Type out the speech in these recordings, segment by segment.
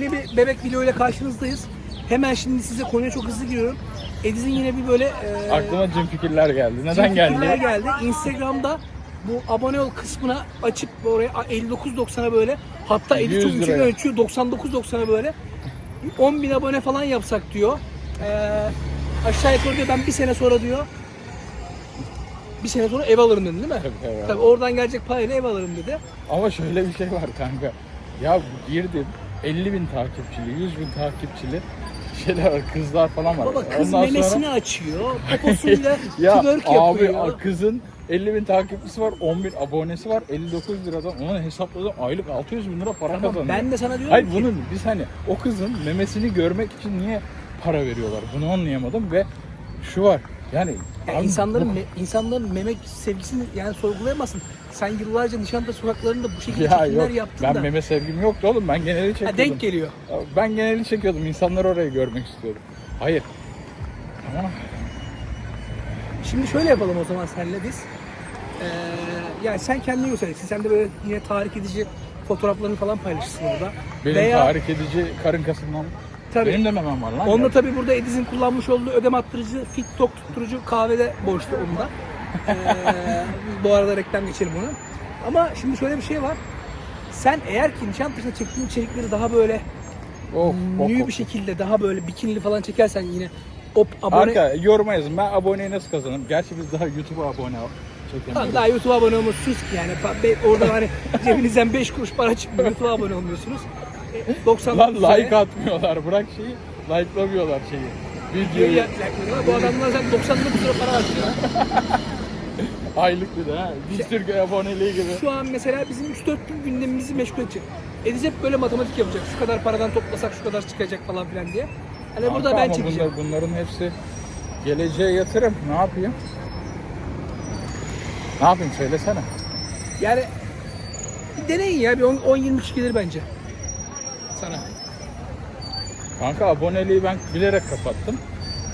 Yeni bir bebek video ile karşınızdayız. Hemen şimdi size konuya çok hızlı giriyorum. Ediz'in yine bir böyle e, Aklıma cin fikirler geldi. Neden fikirler geldi? geldi. Instagram'da bu abone ol kısmına açıp oraya 59.90'a böyle hatta 100 editör liraya. ülkeden ölçüyor 99.90'a böyle 10 bin abone falan yapsak diyor. Ee, aşağı yukarı diyor ben bir sene sonra diyor bir sene sonra ev alırım dedi değil mi? Tabii, tabii. Tabii oradan gelecek parayla ev alırım dedi. Ama şöyle bir şey var kanka. Ya girdim 50 bin takipçili, 100 bin takipçili şeyler var, kızlar falan var. Baba kız Ondan memesini sonra- açıyor, poposuyla ya twerk abi yapıyor. a- kızın 50 bin takipçisi var, 10 bin abonesi var, 59 liradan onu hesapladım aylık 600 bin lira para Tamam, kazanıyor. ben de sana diyorum Hayır ki bunun biz hani o kızın memesini görmek için niye para veriyorlar? Bunu anlayamadım ve şu var. Yani Ya abi insanların me- insanların memek sevgisini yani sorgulayamazsın. Sen yıllarca Nişantaşı sokaklarında bu şekilde ya çekimler yok yaptın ben da meme sevgim yoktu oğlum ben geneli ha, çekiyordum. denk geliyor. Ben geneli çekiyordum. İnsanlar orayı görmek istiyordum. Hayır. Ama Şimdi şöyle yapalım o zaman senle biz. Ee, yani sen kendini göstereceksin. Sen de böyle yine tahrik edici fotoğraflarını falan paylaşırsın orada. benim Veya tahrik edici karın kasımdan tabii benim de memem var lan. Onunla ya. tabii burada Ediz'in kullanmış olduğu ödem attırıcı, fit tok tutturucu kahvede borçlu onda. Ee, bu arada reklam geçelim onu. Ama şimdi şöyle bir şey var. Sen eğer ki Nişantaşı'nda çektiğin içerikleri daha böyle bok, nü bok. bir şekilde daha böyle bikinili falan çekersen yine o abone Arka yoruma yazın. Ben aboneyi nasıl kazanırım? Gerçi biz daha YouTube'a abone Lan çekemiyoruz. daha YouTube'a abone olmuş sus ki yani. Pa- be- Orada hani cebinizden 5 kuruş para çıkmıyor. YouTube'a abone olmuyorsunuz. E, 90 Lan like atmıyorlar. Bırak şeyi. Like'lamıyorlar şeyi. Videoyu. Bu adamlar zaten 99 lira para harcıyor. Aylık bir de ha. Biz Türkiye aboneliği gibi. Şu an mesela bizim 3-4 gün gündemimizi meşgul edecek. Ediz hep böyle matematik yapacak. Şu kadar paradan toplasak şu kadar çıkacak falan filan diye. Hani burada Kanka ben ama çekeceğim. bunlar- bunların hepsi geleceğe yatırım. Ne yapayım? Ne yapayım söylesene. Yani bir deneyin ya. Bir 10-20 kişi gelir bence. Sana. Kanka aboneliği ben bilerek kapattım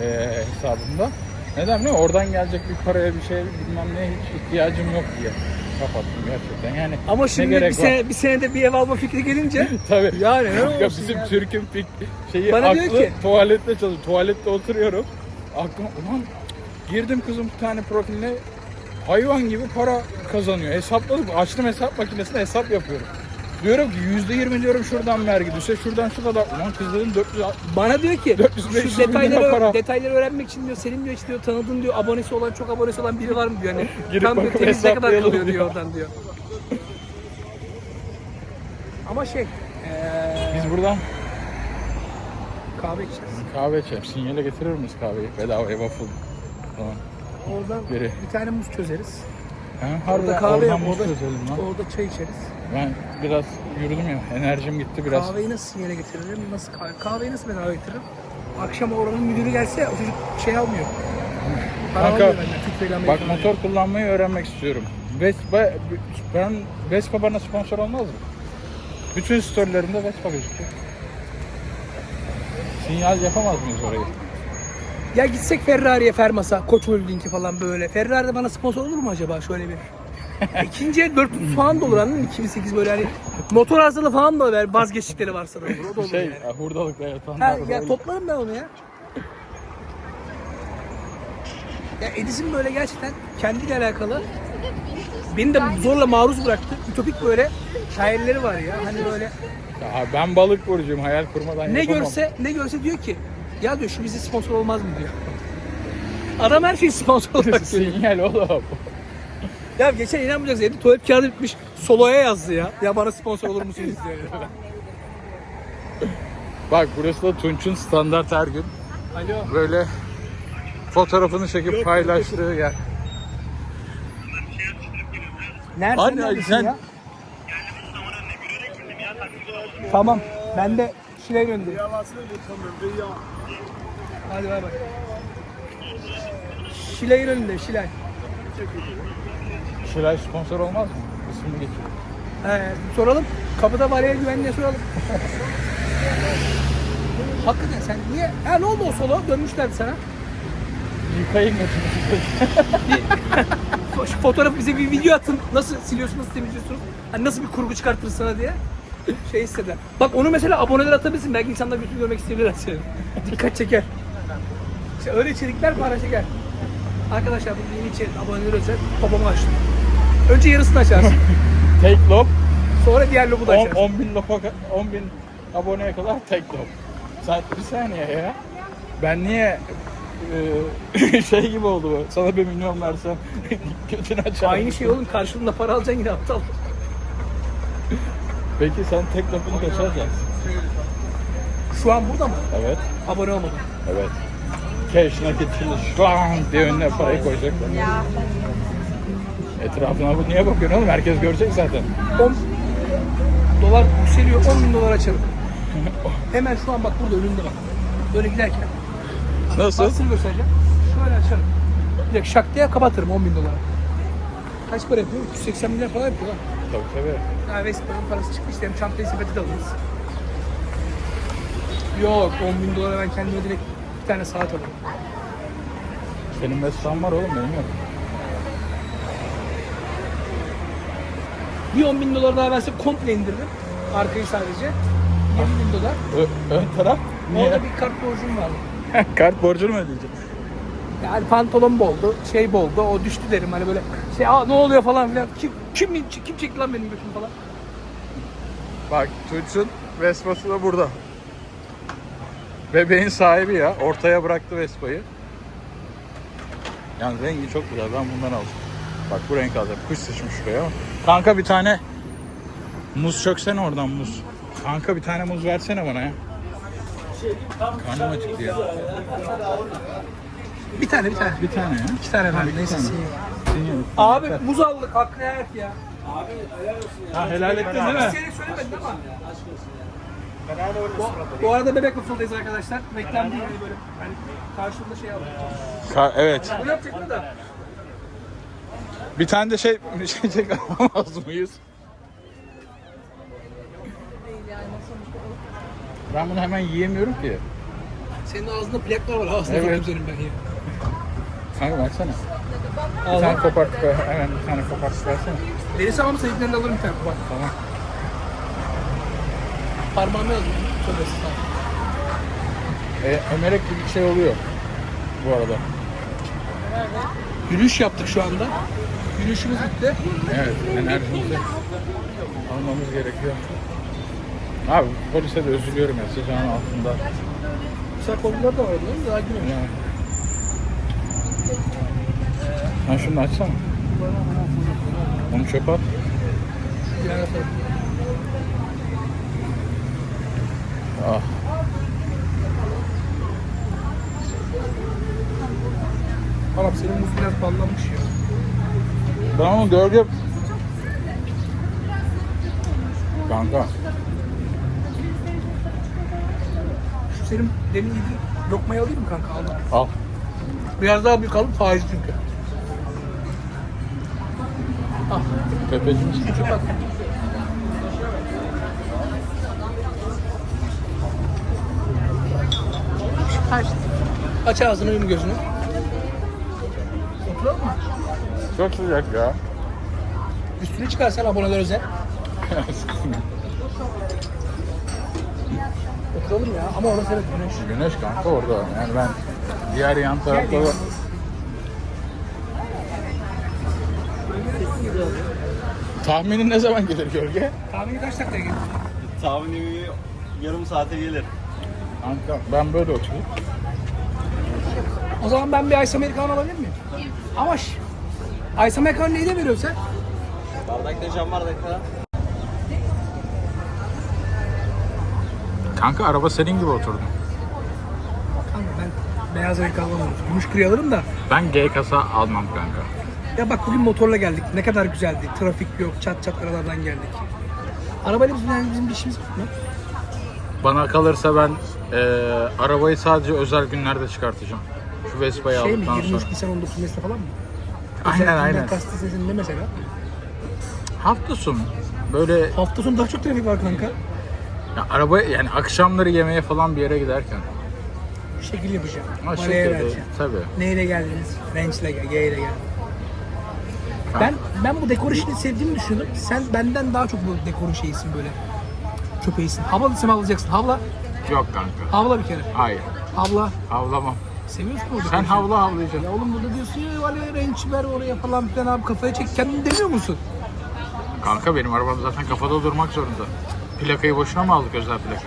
eee hesabımda. Neden mi? Oradan gelecek bir paraya bir şey bilmem ne hiç ihtiyacım yok diye kapattım gerçekten. Yani Ama şimdi bir, var? sene, bir senede bir ev alma fikri gelince Tabii. Yani ne olsun bizim ya? Türk'ün pik şeyi Bana aklı diyor ki- tuvalette çalışıyor. Tuvalette oturuyorum. Aklıma ulan girdim kızım bir tane profiline hayvan gibi para kazanıyor. Hesapladım. Açtım hesap makinesine hesap yapıyorum. Diyorum ki yüzde yirmi diyorum şuradan vergi düşse şuradan şu kadar. Ulan kız dedim 400 Bana diyor ki 400-500 şu bin lira detayları para. detayları öğrenmek için diyor senin diyor işte diyor tanıdığın diyor abonesi olan çok abonesi olan biri var mı diyor hani Girip tam diyor bakıp temiz ne kadar hesaplayalım kalıyor diyor diyor. oradan diyor. Ama şey eee Biz buradan kahve içeceğiz. kahve içelim. Sinyale getirir miyiz kahveyi? Bedavaya waffle. Tamam. Oradan Biri. bir tane muz çözeriz. Orada kahve yap, orada, orada çay içeriz. Ben biraz yürüdüm ya. Enerjim gitti biraz. Kahveyi nasıl sinyale getiririm? Nasıl kahve, kahveyi nasıl bedava getiririm? Akşam oranın müdürü gelse o çocuk şey almıyor. Para Kanka, almıyor benden. Bak motor kullanmayı öğrenmek istiyorum. Vespa, ben Vespa bana sponsor olmaz mı? Bütün storylerimde Vespa gözüküyor. Sinyal yapamaz mıyız orayı? Ya gitsek Ferrari'ye Fermas'a, Koç Holding'i falan böyle. Ferrari de bana sponsor olur mu acaba şöyle bir? İkinci el 400 falan da olur anladın mı? 2008 böyle hani motor arızalı falan da ver vazgeçtikleri varsa da olur. O da olur Şey, yani. hurdalıkla yatanlar. Ha, ya toplarım ben onu ya. Ya Edis'in böyle gerçekten kendiyle alakalı beni de zorla maruz bıraktı. Ütopik böyle hayalleri var ya. Hani böyle Ya ben balık burcuyum, hayal kurmadan ne yapamam. görse ne görse diyor ki ya diyor şu bize sponsor olmaz mı diyor. Adam her şeyi sponsor olarak görüyor. Sinyal oğlum. Ya geçen inanmayacaksın evde tuvalet kağıdı bitmiş soloya yazdı ya. Ya bana sponsor olur musunuz diyor. Bak burası da Tunç'un standart her gün. Alo. Böyle fotoğrafını çekip paylaştığı yer. Nerede neredesin sen- ya? Tamam. Ben de Şile'ye göndereyim. Hadi bay bay. Şile'nin önünde Şile. Şiray sponsor olmaz mı? İsmini geçiyor. He, soralım. Kapıda bariyer güvenliğe soralım. Hakikaten sen niye? Ha ne oldu o solo? Dönmüşlerdi sana. Yıkayın götünü. Şu fotoğrafı bize bir video atın. Nasıl siliyorsunuz, nasıl temizliyorsunuz? Hani nasıl bir kurgu çıkartırız sana diye. Şey hisseder. Bak onu mesela aboneler atabilirsin. Belki insanlar götünü görmek isteyebilirler seni. Dikkat çeker. İşte öyle içerikler para çeker. Arkadaşlar bu yeni içerik aboneler özel babamı açtım. Önce yarısını açarsın. Tek lob Sonra diğer lobu da 10, açarsın. 10 bin lopa, 10 bin aboneye kadar tek lob. Sen bir saniye ya. Ben niye e, şey gibi oldu bu. Sana bir milyon versem götünü açar. Aynı şey oğlum karşılığında para alacaksın yine aptal. Peki sen tek lobunu kaç alacaksın? Şu an burada mı? Evet. Abone olmadım. Evet. Cash nakit şimdi şu an diye önüne parayı koyacaklar. Etrafına bu niye bakıyorsun oğlum? Herkes görecek zaten. 10 dolar yükseliyor 10 bin dolar açarım. Hemen şu an bak burada önünde bak. Böyle giderken. Nasıl? Parasını göstereceğim. Şöyle açarım. Direkt şak diye kapatırım 10 bin dolara. Kaç para yapıyor? 380 milyar falan yapıyor lan. Tabii tabii. Ha Vespa'nın parası çıktı işte hem çantayı sepeti de alırız. Yok 10 bin dolara ben kendime direkt bir tane saat alırım. Senin mesleğin var oğlum benim yok. Bir 10 bin dolar daha verse komple indiririm. Arkayı sadece. 20 bin dolar. Ö- ön taraf niye? Orada bir kart borcum var. Kart borcunu mu ödeyeceksin? Yani pantolon boldu, şey boldu, o düştü derim hani böyle şey aa ne oluyor falan filan. Kim, kim, kim çekti lan benim götümü falan. Bak Tunç'un Vespa'sı da burada. Bebeğin sahibi ya. Ortaya bıraktı Vespa'yı. Yani rengi çok güzel. Ben bundan alacağım. Bak bu renk alacağım. Kuş sıçmış şuraya. Kanka bir tane muz çöksene oradan muz. Kanka bir tane muz versene bana ya. Karnım acıktı ya. Bir tane bir tane. Bir tane ya. İki tane iki Neyse. sinir. Sinir. Abi muz aldık hakkını hayat ya. Ha, helal ettin değil mi? İsteyerek söylemedin ama. Bu, bu arada bebek waffle'dayız arkadaşlar. Reklam değil hani böyle. Hani karşımda şey aldım. Ka- evet. Bunu yapacaklar da. Bir tane de şey bir şey çek alamaz mıyız? Ben bunu hemen yiyemiyorum ki. Senin ağzında plaklar var. Ağzına Evet. üzerim ben ya. Kanka versene. Bir tane kopart hemen bir tane kopart versene. Verirse ama sayıklarını alırım bir tane. Bak Tamam. parmağımı yazdım. Tövbe estağfurullah. E, Ömerek gibi bir şey oluyor. Bu arada. Yürüyüş yaptık şu anda. Yürüyüşümüz bitti. Evet, enerjimizi almamız gerekiyor. Abi polise de üzülüyorum ya sıcağın altında. Güzel konular da var? Daha gülüyorum. Yani. Sen şunu açsana. Onu çöpe at. Ah. Tamam senin muz biraz ballanmış ya. Ben onu gördüm. Kanka. Şu senin demin yediğin lokmayı alayım mı kanka? Al. Al. Biraz daha büyük alalım faiz çünkü. Al. Tepecim. Çöp at. Aç ağzını yum gözünü. Oturalım mı? Çok sıcak ya. Üstünü çıkarsan aboneler özel. Oturalım ya ama orası evet güneş. Güneş kanka orada. Yani ben diğer yan tarafta da... Tahminin ne zaman gelir gölge? Tahmini kaç dakikaya gelir? Tahminimi yarım saate gelir. Kanka ben böyle oturayım. O zaman ben bir Ice Americano alabilir miyim? Ama Ice Americano neyde veriyorsun sen? Bardakta cam bardakta. Kanka araba senin gibi oturdum. Kanka ben beyaz renk almam. Gümüş gri alırım da. Ben G kasa almam kanka. Ya bak bugün motorla geldik. Ne kadar güzeldi. Trafik yok. Çat çat aralardan geldik. Arabayla bizim, yani bizim bir işimiz mu? Bana kalırsa ben eee, arabayı sadece özel günlerde çıkartacağım. Şu Vespa'yı Şey mi? aldıktan 23 sonra. Nisan 19 Mayıs'ta falan mı? Aynen Özel aynen. ne mesela? Hafta sonu böyle Hafta sonu daha çok trafik var kanka. ya araba yani akşamları yemeğe falan bir yere giderken. Şekil yapacağım. O Paraya şekilde tabii. Neyle geldiniz? Range'le gel, G ile gel. Ben ben bu dekor işini sevdiğimi düşünüyordum. Sen benden daha çok bu dekor şeysin böyle. köpeğisin. Havla desem havlayacaksın. Havla. Yok kanka. Havla bir kere. Hayır. Havla. Havlamam. Seviyorsun orada. Sen havla havlayacaksın. Ya oğlum burada diyorsun ya vale renç ver oraya falan filan abi kafaya çek. Kendin demiyor musun? Kanka benim arabam zaten kafada durmak zorunda. Plakayı boşuna mı aldık özel plaka?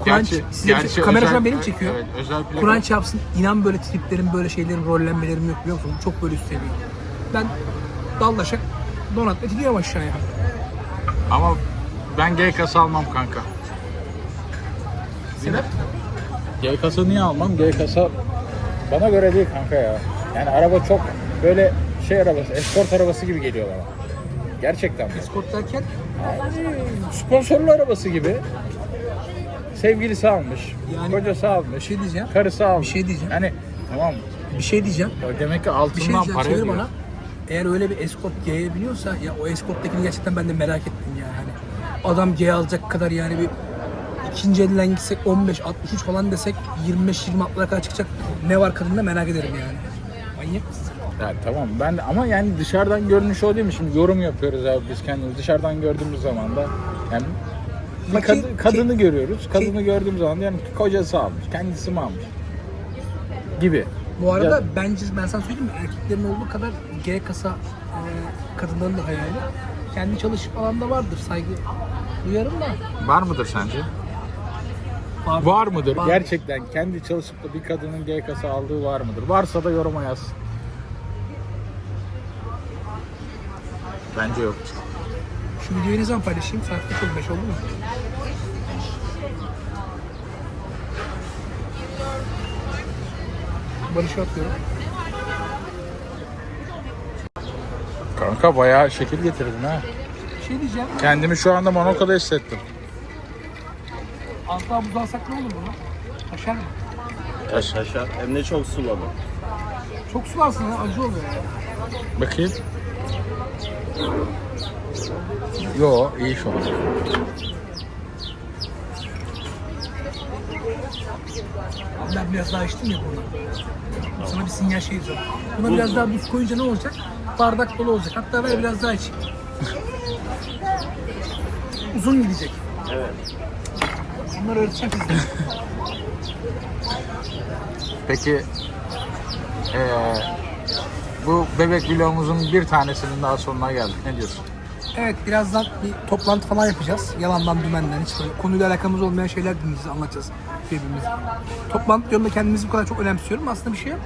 Kur'an size kamera şu an benim çekiyor. Evet özel plaka. Kur'an çarpsın. İnan böyle triplerim, böyle şeylerin, rollenmelerim yok biliyor musun? Çok böyle üst seviye. Ben dallaşak donat etiliyorum aşağıya. Ama ben G kasa almam kanka. Sebep? G kasa niye almam? G kasa bana göre değil kanka ya. Yani araba çok böyle şey arabası, escort arabası gibi geliyor bana. Gerçekten? Escort derken Sponsorlu arabası gibi. Sevgilisi almış, Yani kocası bir almış, şey diyeceğim. karısı almış. Bir şey diyeceğim. Yani tamam Bir şey diyeceğim. ya demek ki Bir şey altından diyeceğim. para Çevir ediyor. bana. Eğer öyle bir Escort G'ye biniyorsa ya o Escort'takini gerçekten ben de merak ettim yani. Hani adam G alacak kadar yani bir ikinci elden gitsek 15 63 falan desek 25 26'lara kadar çıkacak ne var kadında merak ederim yani. Manyak mısın? Ya tamam ben de ama yani dışarıdan görünüş o değil mi? Şimdi yorum yapıyoruz abi biz kendimiz dışarıdan gördüğümüz zaman da yani bir kad- kadını görüyoruz. Kadını gördüğümüz zaman yani kocası almış, kendisi mi almış gibi. Bu arada Ya- bence ben sana söyleyeyim mi? Erkeklerin olduğu kadar G kasa e, kadınların da hayali. Kendi çalışıp alanda vardır saygı duyarım da. Var mıdır sence? Var, Var mıdır? Var. Gerçekten kendi çalışıp da bir kadının G kasa aldığı var mıdır? Varsa da yoruma yaz. Bence yok. Şu videoyu ne zaman paylaşayım? Saat kaç oldu? 5 oldu mu? Barış'a atıyorum. Kanka bayağı şekil getirdin ha. Şey diyeceğim. Kendimi şu anda Monaco'da hissettim. Az daha buz alsak ne olur buna? Taşar mı? Taş. Taşar. Hem de çok suladı. Çok sularsın ya acı oluyor ya. Bakayım. Yo iyi şu an. Ben biraz daha içtim ya bunu. Sana bir sinyal şey diyeceğim. Buna biraz daha buz koyunca ne olacak? Bardak dolu olacak. Hatta ver biraz daha içeyim. Uzun gidecek. Evet. Bunları öğreteceğim size. Peki eee, bu bebek vlogumuzun bir tanesinin daha sonuna geldik. Ne diyorsun? Evet birazdan bir toplantı falan yapacağız. Yalandan dümenden hiç böyle konuyla alakamız olmayan şeyler dinleyeceğiz, anlatacağız birbirimize. Toplantı yolunda kendimizi bu kadar çok önemsiyorum. Aslında bir şey yok.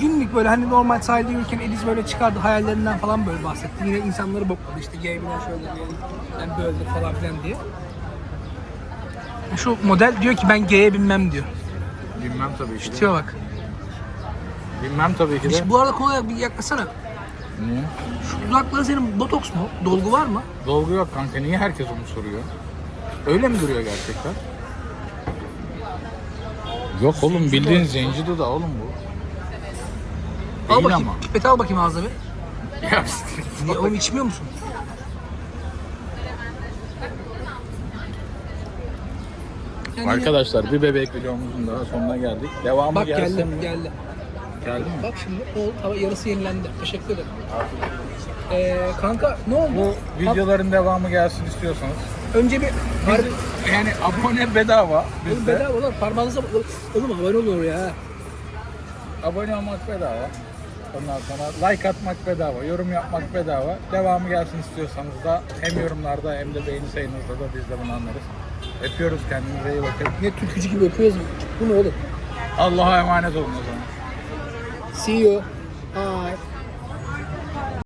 Günlük böyle hani normal sahilde yürürken Ediz böyle çıkardı hayallerinden falan böyle bahsetti. Yine insanları bokladı işte game'den şöyle diyelim, ben böyle falan filan diye. Şu model diyor ki ben G'ye binmem diyor. Bilmem tabii ki de. Tipe bak. Bilmem tabii ki de. İşte bu arada kolay bir yaklasana. Niye? Şu dudakları senin botoks mu? Dolgu var mı? Dolgu yok kanka. Niye herkes onu soruyor? Öyle mi duruyor gerçekten? Yok oğlum bildiğin zenci dudağı oğlum bu. Al Değil bakayım. ama. Pipeti al bakayım ağzına bir. Ya, Niye oğlum içmiyor musun? Yani Arkadaşlar bir bebek videomuzun daha sonuna geldik. Devamı Bak gelsin geldi, mi? geldi. Geldi mi? Bak şimdi o tava yarısı yenilendi. Teşekkür ederim. Ee, kanka ne oldu? Bu videoların devamı gelsin istiyorsanız. Önce bir harbi Yani abone bedava Oğlum bizde. bedava lan parmağınıza bak. Oğlum abone olur ya. Abone olmak bedava. Ondan sonra like atmak bedava, yorum yapmak bedava. Devamı gelsin istiyorsanız da hem yorumlarda hem de beğeni sayınızda da biz de bunu anlarız. Öpüyoruz kendinize iyi bakın. Ne türkücü gibi öpüyoruz. Bu ne oğlum? Allah'a emanet olun o zaman. See you. Bye.